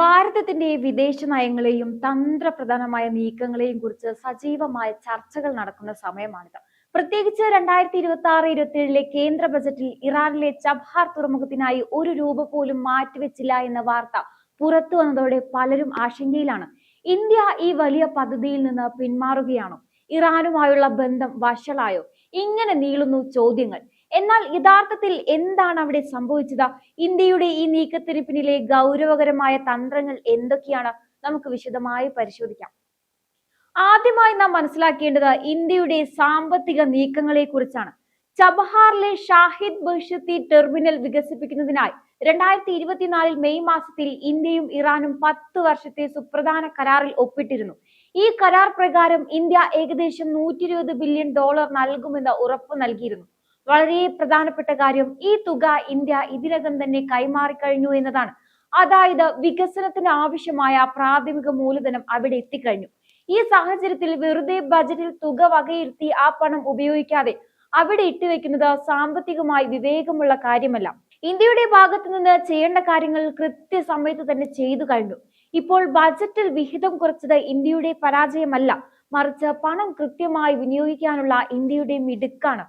ഭാരതത്തിന്റെ വിദേശ നയങ്ങളെയും തന്ത്രപ്രധാനമായ നീക്കങ്ങളെയും കുറിച്ച് സജീവമായ ചർച്ചകൾ നടക്കുന്ന സമയമാണിത്. പ്രത്യേകിച്ച് രണ്ടായിരത്തി ഇരുപത്തി ആറ് ഇരുപത്തി ഏഴിലെ കേന്ദ്ര ബജറ്റിൽ ഇറാനിലെ ചബ്ഹാർ തുറമുഖത്തിനായി ഒരു രൂപ പോലും മാറ്റിവെച്ചില്ല എന്ന വാർത്ത പുറത്തു വന്നതോടെ പലരും ആശങ്കയിലാണ്. ഇന്ത്യ ഈ വലിയ പദ്ധതിയിൽ നിന്ന് പിന്മാറുകയാണോ? ഇറാനുമായുള്ള ബന്ധം വഷളായോ? ഇങ്ങനെ നീളുന്നു ചോദ്യങ്ങൾ. എന്നാൽ യഥാർത്ഥത്തിൽ എന്താണ് അവിടെ സംഭവിച്ചത്? ഇന്ത്യയുടെ ഈ നീക്കത്തിന് പിന്നിലെ ഗൗരവകരമായ തന്ത്രങ്ങൾ എന്തൊക്കെയാണ്? നമുക്ക് വിശദമായി പരിശോധിക്കാം. ആദ്യമായി നാം മനസ്സിലാക്കേണ്ടത് ഇന്ത്യയുടെ സാമ്പത്തിക നീക്കങ്ങളെ കുറിച്ചാണ് ചബഹാറിലെ ഷാഹിദ് ബഷത്തി ടെർമിനൽ വികസിപ്പിക്കുന്നതിനായി രണ്ടായിരത്തി ഇരുപത്തിനാലിൽ മെയ് മാസത്തിൽ ഇന്ത്യയും ഇറാനും പത്ത് വർഷത്തെ സുപ്രധാന കരാറിൽ ഒപ്പിട്ടിരുന്നു. ഈ കരാർ പ്രകാരം ഇന്ത്യ ഏകദേശം നൂറ്റി ബില്യൺ ഡോളർ നൽകുമെന്ന് ഉറപ്പു നൽകിയിരുന്നു. വളരെ പ്രധാനപ്പെട്ട കാര്യം ഈ തുക ഇന്ത്യ ഇതിനകം തന്നെ കൈമാറി കഴിഞ്ഞു എന്നതാണ്. അതായത് വികസനത്തിന് ആവശ്യമായ പ്രാഥമിക മൂലധനം അവിടെ എത്തിക്കഴിഞ്ഞു. ഈ സാഹചര്യത്തിൽ വെറുതെ ബജറ്റിൽ തുക വകയിരുത്തി ആ പണം ഉപയോഗിക്കാതെ അവിടെ ഇട്ടുവെക്കുന്നത് സാമ്പത്തികമായി വിവേകമുള്ള കാര്യമല്ല. ഇന്ത്യയുടെ ഭാഗത്തു നിന്ന് ചെയ്യേണ്ട കാര്യങ്ങൾ കൃത്യസമയത്ത് തന്നെ ചെയ്തു കഴിഞ്ഞു. ഇപ്പോൾ ബജറ്റിൽ വിഹിതം കുറച്ചത് ഇന്ത്യയുടെ പരാജയമല്ല. മറിച്ച് പണം കൃത്യമായി വിനിയോഗിക്കാനുള്ള ഇന്ത്യയുടെ മിടുക്കാണ്.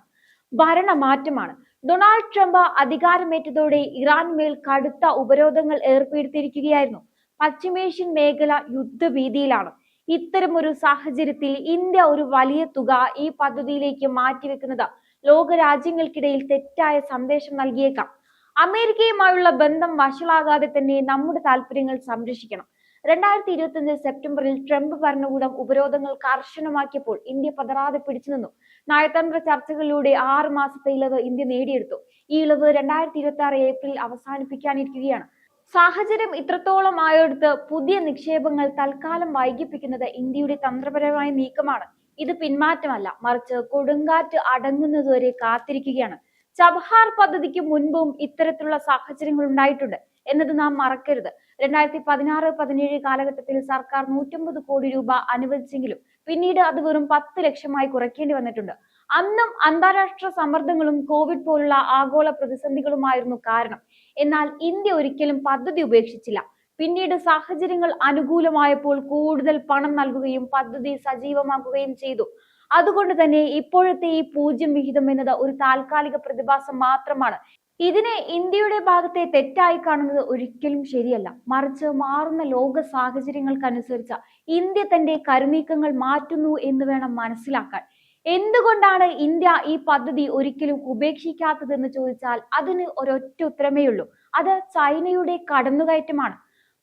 ഭരണമാറ്റമാണ്. ഡൊണാൾഡ് ട്രംപ് അധികാരമേറ്റതോടെ ഇറാൻ മേൽ കടുത്ത ഉപരോധങ്ങൾ ഏർപ്പെടുത്തിയിരിക്കുകയായിരുന്നു. പശ്ചിമേഷ്യൻ മേഖല യുദ്ധഭീതിയിലാണ്. ഇത്തരമൊരു സാഹചര്യത്തിൽ ഇന്ത്യ ഒരു വലിയ തുക ഈ പദ്ധതിയിലേക്ക് മാറ്റിവെക്കുന്നത് ലോക രാജ്യങ്ങൾക്കിടയിൽ തെറ്റായ സന്ദേശം നൽകിയേക്കാം. അമേരിക്കയുമായുള്ള ബന്ധം വഷളാകാതെ തന്നെ നമ്മുടെ താല്പര്യങ്ങൾ സംരക്ഷിക്കണം. രണ്ടായിരത്തി ഇരുപത്തി അഞ്ച് സെപ്റ്റംബറിൽ ട്രംപ് ഭരണകൂടം ഉപരോധങ്ങൾ കർശനമാക്കിയപ്പോൾ ഇന്ത്യ പതറാതെ പിടിച്ചു നിന്നു നയതന്ത്ര ചർച്ചകളിലൂടെ ആറ് മാസത്തെ ഇളവ് ഇന്ത്യ നേടിയെടുത്തു. ഈ ഇളവ് രണ്ടായിരത്തി ഇരുപത്തി ആറ് ഏപ്രിൽ അവസാനിപ്പിക്കാനിരിക്കുകയാണ്. സാഹചര്യം ഇത്രത്തോളം ആയെടുത്ത് പുതിയ നിക്ഷേപങ്ങൾ തൽക്കാലം വൈകിപ്പിക്കുന്നത് ഇന്ത്യയുടെ തന്ത്രപരമായ നീക്കമാണ്. ഇത് പിന്മാറ്റമല്ല മറിച്ച് കൊടുങ്കാറ്റ് അടങ്ങുന്നതുവരെ കാത്തിരിക്കുകയാണ്. ചബഹാർ പദ്ധതിക്ക് മുൻപും ഇത്തരത്തിലുള്ള സാഹചര്യങ്ങൾ ഉണ്ടായിട്ടുണ്ട്. എന്നത് നാം മറക്കരുത്. രണ്ടായിരത്തി പതിനാറ് പതിനേഴ് കാലഘട്ടത്തിൽ സർക്കാർ നൂറ്റമ്പത് കോടി രൂപ അനുവദിച്ചെങ്കിലും പിന്നീട് അത് വെറും പത്ത് ലക്ഷമായി കുറയ്ക്കേണ്ടി വന്നിട്ടുണ്ട്. അന്നും അന്താരാഷ്ട്ര സമ്മർദ്ദങ്ങളും കോവിഡ് പോലുള്ള ആഗോള പ്രതിസന്ധികളുമായിരുന്നു കാരണം. എന്നാൽ ഇന്ത്യ ഒരിക്കലും പദ്ധതി ഉപേക്ഷിച്ചില്ല. പിന്നീട് സാഹചര്യങ്ങൾ അനുകൂലമായപ്പോൾ കൂടുതൽ പണം നൽകുകയും പദ്ധതി സജീവമാക്കുകയും ചെയ്തു. അതുകൊണ്ട് തന്നെ ഇപ്പോഴത്തെ ഈ പൂജ്യം വിഹിതം എന്നത് ഒരു താൽക്കാലിക പ്രതിഭാസം മാത്രമാണ്. ഇതിനെ ഇന്ത്യയുടെ ഭാഗത്തെ തെറ്റായി കാണുന്നത് ഒരിക്കലും ശരിയല്ല. മറിച്ച് മാറുന്ന ലോക സാഹചര്യങ്ങൾക്കനുസരിച്ച് ഇന്ത്യ തന്റെ കരുനീക്കങ്ങൾ മാറ്റുന്നു എന്ന് വേണം മനസ്സിലാക്കാൻ. എന്തുകൊണ്ടാണ് ഇന്ത്യ ഈ പദ്ധതി ഒരിക്കലും ഉപേക്ഷിക്കാത്തതെന്ന് ചോദിച്ചാൽ അതിന് ഒരൊറ്റ ഉത്തരമേ ഉള്ളൂ അത് ചൈനയുടെ കടന്നുകയറ്റമാണ്.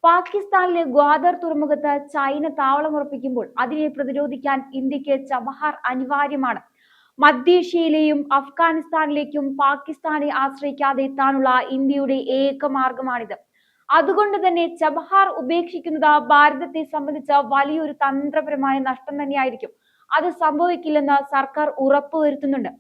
പാകിസ്ഥാനിലെ ഗ്വാദർ തുറമുഖത്ത് ചൈന താവളമുറപ്പിക്കുമ്പോൾ അതിനെ പ്രതിരോധിക്കാൻ ഇന്ത്യയ്ക്ക് ചബഹാർ അനിവാര്യമാണ്. മധ്യേഷ്യയിലെയും അഫ്ഗാനിസ്ഥാനിലേക്കും പാകിസ്ഥാനെ ആശ്രയിക്കാതെ എത്താനുള്ള ഇന്ത്യയുടെ ഏക മാർഗമാണിത്. അതുകൊണ്ട് തന്നെ ചബഹാർ ഉപേക്ഷിക്കുന്നത് ഭാരതത്തെ സംബന്ധിച്ച വലിയൊരു തന്ത്രപരമായ നഷ്ടം തന്നെയായിരിക്കും. അത് സംഭവിക്കില്ലെന്ന് സർക്കാർ ഉറപ്പുവരുത്തുന്നുണ്ട്.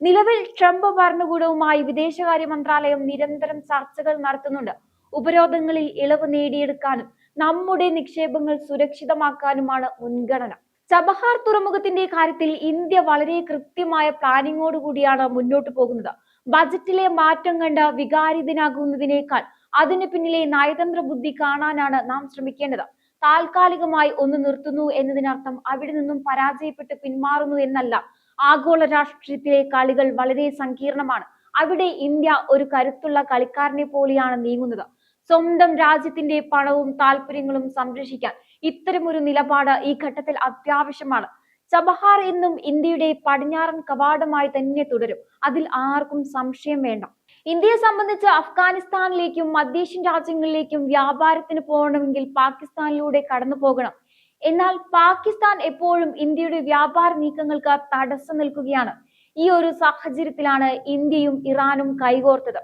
നിലവിൽ ട്രംപ് ഭരണകൂടവുമായി വിദേശകാര്യ മന്ത്രാലയം നിരന്തരം ചർച്ചകൾ നടത്തുന്നുണ്ട്. ഉപരോധങ്ങളിൽ ഇളവ് നേടിയെടുക്കാനും നമ്മുടെ നിക്ഷേപങ്ങൾ സുരക്ഷിതമാക്കാനുമാണ് മുൻഗണന. ചബഹാർ തുറമുഖത്തിന്റെ കാര്യത്തിൽ ഇന്ത്യ വളരെ കൃത്യമായ പ്ലാനിങ്ങോട് കൂടിയാണ് മുന്നോട്ട് പോകുന്നത്. ബജറ്റിലെ മാറ്റം കണ്ട് വികാരിതനാകുന്നതിനേക്കാൾ അതിന് പിന്നിലെ നയതന്ത്ര ബുദ്ധി കാണാനാണ് നാം ശ്രമിക്കേണ്ടത്. താൽക്കാലികമായി ഒന്ന് നിർത്തുന്നു എന്നതിനർത്ഥം അവിടെ നിന്നും പരാജയപ്പെട്ട് പിന്മാറുന്നു എന്നല്ല. ആഗോള രാഷ്ട്രീയത്തിലെ കളികൾ വളരെ സങ്കീർണമാണ്. അവിടെ ഇന്ത്യ ഒരു കരുത്തുള്ള കളിക്കാരനെ പോലെയാണ് നീങ്ങുന്നത്. സ്വന്തം രാജ്യത്തിന്റെ പണവും താല്പര്യങ്ങളും സംരക്ഷിക്കാൻ ഇത്തരമൊരു നിലപാട് ഈ ഘട്ടത്തിൽ അത്യാവശ്യമാണ്. ചബഹാർ എന്നും ഇന്ത്യയുടെ പടിഞ്ഞാറൻ കവാടമായി തന്നെ തുടരും. അതിൽ ആർക്കും സംശയം വേണ്ട. ഇന്ത്യയെ സംബന്ധിച്ച് അഫ്ഗാനിസ്ഥാനിലേക്കും മധ്യേഷ്യൻ രാജ്യങ്ങളിലേക്കും വ്യാപാരത്തിന് പോകണമെങ്കിൽ പാകിസ്ഥാനിലൂടെ കടന്നു പോകണം. എന്നാൽ പാകിസ്ഥാൻ എപ്പോഴും ഇന്ത്യയുടെ വ്യാപാര നീക്കങ്ങൾക്ക് തടസ്സം നിൽക്കുകയാണ്. ഈ ഒരു സാഹചര്യത്തിലാണ് ഇന്ത്യയും ഇറാനും കൈകോർത്തത്.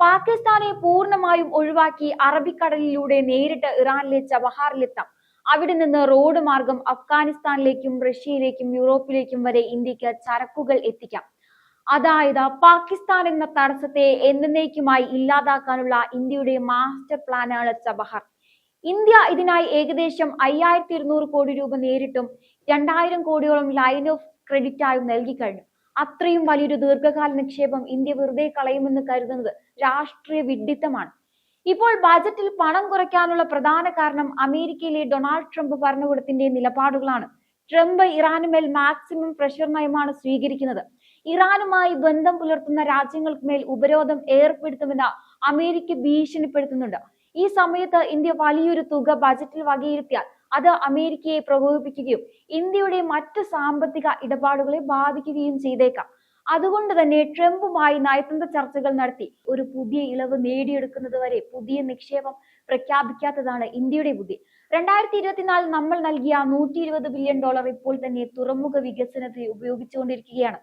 പാകിസ്ഥാനെ പൂർണമായും ഒഴിവാക്കി അറബിക്കടലിലൂടെ നേരിട്ട് ഇറാനിലെ ചബഹാറിലെത്താം. അവിടെ നിന്ന് റോഡ് മാർഗം അഫ്ഗാനിസ്ഥാനിലേക്കും റഷ്യയിലേക്കും യൂറോപ്പിലേക്കും വരെ ഇന്ത്യയ്ക്ക് ചരക്കുകൾ എത്തിക്കാം. അതായത് പാകിസ്ഥാൻ എന്ന തടസ്സത്തെ എന്നേക്കുമായി ഇല്ലാതാക്കാനുള്ള ഇന്ത്യയുടെ മാസ്റ്റർ പ്ലാനാണ് ചബഹർ. ഇന്ത്യ ഇതിനായി ഏകദേശം അയ്യായിരത്തി ഇരുന്നൂറ് കോടി രൂപ നേരിട്ടും രണ്ടായിരം കോടിയോളം ലൈൻ ഓഫ് ക്രെഡിറ്റ് ആയും നൽകി കഴിഞ്ഞു. അത്രയും വലിയൊരു ദീർഘകാല നിക്ഷേപം ഇന്ത്യ വെറുതെ കളയുമെന്ന് കരുതുന്നത് രാഷ്ട്രീയ വിഡ്ഢിത്തമാണ്. ഇപ്പോൾ ബജറ്റിൽ പണം കുറയ്ക്കാനുള്ള പ്രധാന കാരണം അമേരിക്കയിലെ ഡൊണാൾഡ് ട്രംപ് ഭരണകൂടത്തിന്റെ നിലപാടുകളാണ്. ട്രംപ് ഇറാനുമേൽ മാക്സിമം പ്രഷർ നയമാണ് സ്വീകരിക്കുന്നത്. ഇറാനുമായി ബന്ധം പുലർത്തുന്ന രാജ്യങ്ങൾക്ക് മേൽ ഉപരോധം ഏർപ്പെടുത്തുമെന്ന് അമേരിക്ക ഭീഷണിപ്പെടുത്തുന്നുണ്ട്. ഈ സമയത്ത് ഇന്ത്യ വലിയൊരു തുക ബജറ്റിൽ വകയിരുത്തിയാൽ അത് അമേരിക്കയെ പ്രകോപിപ്പിക്കുകയും ഇന്ത്യയുടെ മറ്റ് സാമ്പത്തിക ഇടപാടുകളെ ബാധിക്കുകയും ചെയ്തേക്കാം. അതുകൊണ്ട് തന്നെ ട്രംപുമായി നയതന്ത്ര ചർച്ചകൾ നടത്തി ഒരു പുതിയ ഇളവ് നേടിയെടുക്കുന്നത് വരെ പുതിയ നിക്ഷേപം പ്രഖ്യാപിക്കാത്തതാണ് ഇന്ത്യയുടെ ബുദ്ധി. രണ്ടായിരത്തി ഇരുപത്തിനാല് നമ്മൾ നൽകിയ നൂറ്റി ഇരുപത് ബില്യൺ ഡോളർ ഇപ്പോൾ തന്നെ തുറമുഖ വികസനത്തിന് ഉപയോഗിച്ചുകൊണ്ടിരിക്കുകയാണ്.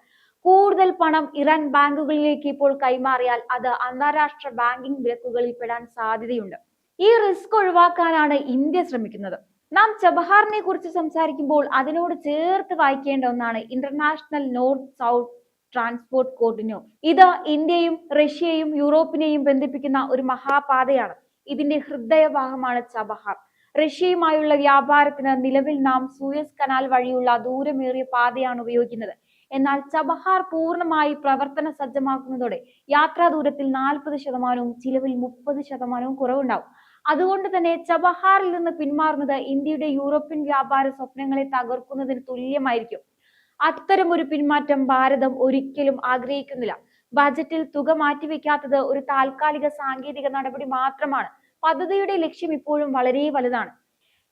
കൂടുതൽ പണം ഇറാൻ ബാങ്കുകളിലേക്ക് ഇപ്പോൾ കൈമാറിയാൽ അത് അന്താരാഷ്ട്ര ബാങ്കിംഗ് വിലക്കുകളിൽ പെടാൻ സാധ്യതയുണ്ട്. ഈ റിസ്ക് ഒഴിവാക്കാനാണ് ഇന്ത്യ ശ്രമിക്കുന്നത്. നാം ചബഹാറിനെ കുറിച്ച് സംസാരിക്കുമ്പോൾ അതിനോട് ചേർത്ത് വായിക്കേണ്ട ഒന്നാണ് international north south transport corridor ഇത് ഇന്ത്യയും റഷ്യയും യൂറോപ്പിനെയും ബന്ധിപ്പിക്കുന്ന ഒരു മഹാപാതയാണ്. ഇതിന്റെ ഹൃദയഭാഗമാണ് ചബഹാർ. റഷ്യയുമായുള്ള വ്യാപാരത്തിന് നിലവിൽ നാം സൂയസ് കനാൽ വഴിയുള്ള ദൂരമേറിയ പാതയാണ് ഉപയോഗിക്കുന്നത്. എന്നാൽ ചബഹാർ പൂർണമായി പ്രവർത്തന സജ്ജമാക്കുന്നതോടെ യാത്രാ ദൂരത്തിൽ നാൽപ്പത് ശതമാനവും ചിലവിൽ മുപ്പത് ശതമാനവും കുറവുണ്ടാവും. അതുകൊണ്ട് തന്നെ ചബഹാറിൽ നിന്ന് പിന്മാറുന്നത് ഇന്ത്യയുടെ യൂറോപ്യൻ വ്യാപാര സ്വപ്നങ്ങളെ തകർക്കുന്നതിന് തുല്യമായിരിക്കും. അത്തരം ഒരു പിന്മാറ്റം ഭാരതം ഒരിക്കലും ആഗ്രഹിക്കുന്നില്ല. ബജറ്റിൽ തുക മാറ്റിവെക്കാത്തത് ഒരു താൽക്കാലിക സാങ്കേതിക നടപടി മാത്രമാണ്. പദ്ധതിയുടെ ലക്ഷ്യം ഇപ്പോഴും വളരെ വലുതാണ്.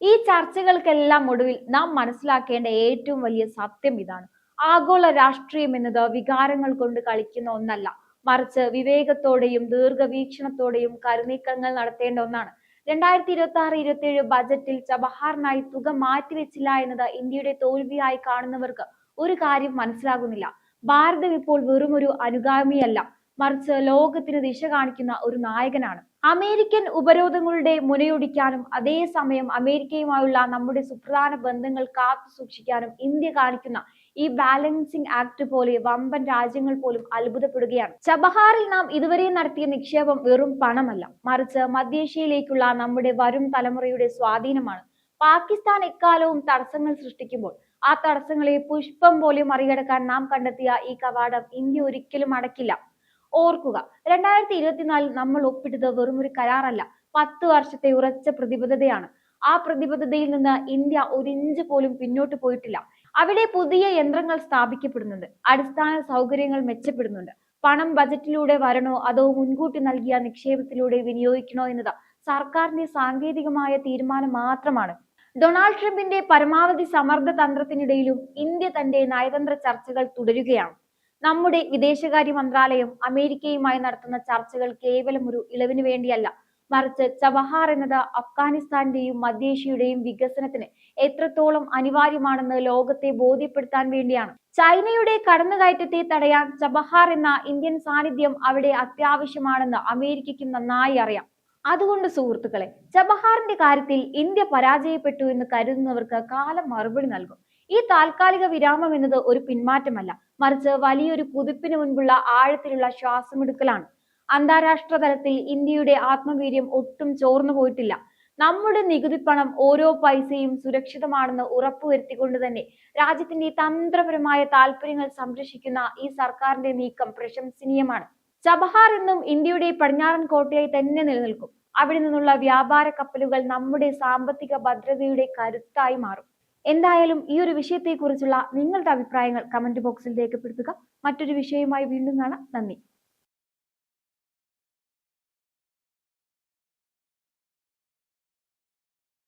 ഈ ചർച്ചകൾക്കെല്ലാം ഒടുവിൽ നാം മനസ്സിലാക്കേണ്ട ഏറ്റവും വലിയ സത്യം ഇതാണ്. ആഗോള രാഷ്ട്രീയം എന്നത് വികാരങ്ങൾ കൊണ്ട് കളിക്കുന്ന ഒന്നല്ല. മറിച്ച് വിവേകത്തോടെയും ദീർഘവീക്ഷണത്തോടെയും കരുനീക്കങ്ങൾ നടത്തേണ്ട ഒന്നാണ്. രണ്ടായിരത്തി ഇരുപത്തി ആറ് ഇരുപത്തി ഏഴ് ബജറ്റിൽ ചബഹാറിനായി തുക മാറ്റിവെച്ചില്ല എന്നത് ഇന്ത്യയുടെ തോൽവിയായി കാണുന്നവർക്ക് ഒരു കാര്യം മനസ്സിലാകുന്നില്ല. ഭാരതം ഇപ്പോൾ വെറും ഒരു അനുഗാമിയല്ല. മറിച്ച് ലോകത്തിന് ദിശ കാണിക്കുന്ന ഒരു നായകനാണ്. അമേരിക്കൻ ഉപരോധങ്ങളുടെ മുനയൊടിക്കാനും അതേസമയം അമേരിക്കയുമായുള്ള നമ്മുടെ സുപ്രധാന ബന്ധങ്ങൾ കാത്തു സൂക്ഷിക്കാനും ഇന്ത്യ കാണിക്കുന്ന ഈ ബാലൻസിംഗ് ആക്ട് പോലെ വമ്പൻ രാജ്യങ്ങൾ പോലും അത്ഭുതപ്പെടുകയാണ്. ചബഹാറിൽ നാം ഇതുവരെ നടത്തിയ നിക്ഷേപം വെറും പണമല്ല. മറിച്ച് മധ്യേഷ്യയിലേക്കുള്ള നമ്മുടെ വരും തലമുറയുടെ സ്വാധീനമാണ്. പാകിസ്ഥാൻ എക്കാലവും തടസ്സങ്ങൾ സൃഷ്ടിക്കുമ്പോൾ ആ തടസ്സങ്ങളെ പുഷ്പം പോലെ മറികടക്കാൻ നാം കണ്ടെത്തിയ ഈ കവാടം ഇന്ത്യ ഒരിക്കലും അടക്കില്ല. ഓർക്കുക രണ്ടായിരത്തി ഇരുപത്തിനാലിൽ നമ്മൾ ഒപ്പിട്ടത് വെറും ഒരു കരാറല്ല. പത്ത് വർഷത്തെ ഉറച്ച പ്രതിബദ്ധതയാണ്. ആ പ്രതിബദ്ധതയിൽ നിന്ന് ഇന്ത്യ ഒരു ഇഞ്ച് പോലും പിന്നോട്ട് പോയിട്ടില്ല. അവിടെ പുതിയ യന്ത്രങ്ങൾ സ്ഥാപിക്കപ്പെടുന്നുണ്ട്. അടിസ്ഥാന സൗകര്യങ്ങൾ മെച്ചപ്പെടുന്നുണ്ട്. പണം ബജറ്റിലൂടെ വരണോ അതോ മുൻകൂട്ടി നൽകിയ നിക്ഷേപത്തിലൂടെ വിനിയോഗിക്കണോ എന്നത് സർക്കാരിന്റെ സാങ്കേതികമായ തീരുമാനം മാത്രമാണ്. ഡൊണാൾഡ് ട്രംപിന്റെ പരമാവധി സമ്മർദ്ദ തന്ത്രത്തിനിടയിലും ഇന്ത്യ തന്റെ നയതന്ത്ര ചർച്ചകൾ തുടരുകയാണ്. നമ്മുടെ വിദേശകാര്യ മന്ത്രാലയം അമേരിക്കയുമായി നടത്തുന്ന ചർച്ചകൾ കേവലം ഒരു ഇളവിന് വേണ്ടിയല്ല. മറിച്ച് ചബഹാർ എന്നത് അഫ്ഗാനിസ്ഥാന്റെയും മധ്യേഷ്യയുടെയും വികസനത്തിന് എത്രത്തോളം അനിവാര്യമാണെന്ന് ലോകത്തെ ബോധ്യപ്പെടുത്താൻ വേണ്ടിയാണ്. ചൈനയുടെ കടന്നുകയറ്റത്തെ തടയാൻ ചബഹാർ എന്ന ഇന്ത്യൻ സാന്നിധ്യം അവിടെ അത്യാവശ്യമാണെന്ന് അമേരിക്കയ്ക്കും നന്നായി അറിയാം. അതുകൊണ്ട് സുഹൃത്തുക്കളെ ചബഹാറിന്റെ കാര്യത്തിൽ ഇന്ത്യ പരാജയപ്പെട്ടു എന്ന് കരുതുന്നവർക്ക് കാലം മറുപടി നൽകും. ഈ താൽക്കാലിക വിരാമം എന്നത് ഒരു പിന്മാറ്റമല്ല. മറിച്ച് വലിയൊരു കുതിപ്പിന് മുൻപുള്ള ആഴത്തിലുള്ള ശ്വാസമെടുക്കലാണ്. അന്താരാഷ്ട്ര തലത്തിൽ ഇന്ത്യയുടെ ആത്മവീര്യം ഒട്ടും ചോർന്നു പോയിട്ടില്ല. നമ്മുടെ നികുതി പണം ഓരോ പൈസയും സുരക്ഷിതമാണെന്ന് ഉറപ്പുവരുത്തിക്കൊണ്ട് തന്നെ രാജ്യത്തിന്റെ തന്ത്രപരമായ താല്പര്യങ്ങൾ സംരക്ഷിക്കുന്ന ഈ സർക്കാരിന്റെ നീക്കം പ്രശംസനീയമാണ്. ചബഹാർ എന്നും ഇന്ത്യയുടെ പടിഞ്ഞാറൻ കോട്ടയായി തന്നെ നിലനിൽക്കും. അവിടെ നിന്നുള്ള വ്യാപാര കപ്പലുകൾ നമ്മുടെ സാമ്പത്തിക ഭദ്രതയുടെ കരുത്തായി മാറും. എന്തായാലും ഈ ഒരു വിഷയത്തെക്കുറിച്ചുള്ള നിങ്ങളുടെ അഭിപ്രായങ്ങൾ കമന്റ് ബോക്സിൽ രേഖപ്പെടുത്തുക. മറ്റൊരു വിഷയവുമായി വീണ്ടും കാണാം. നന്ദി.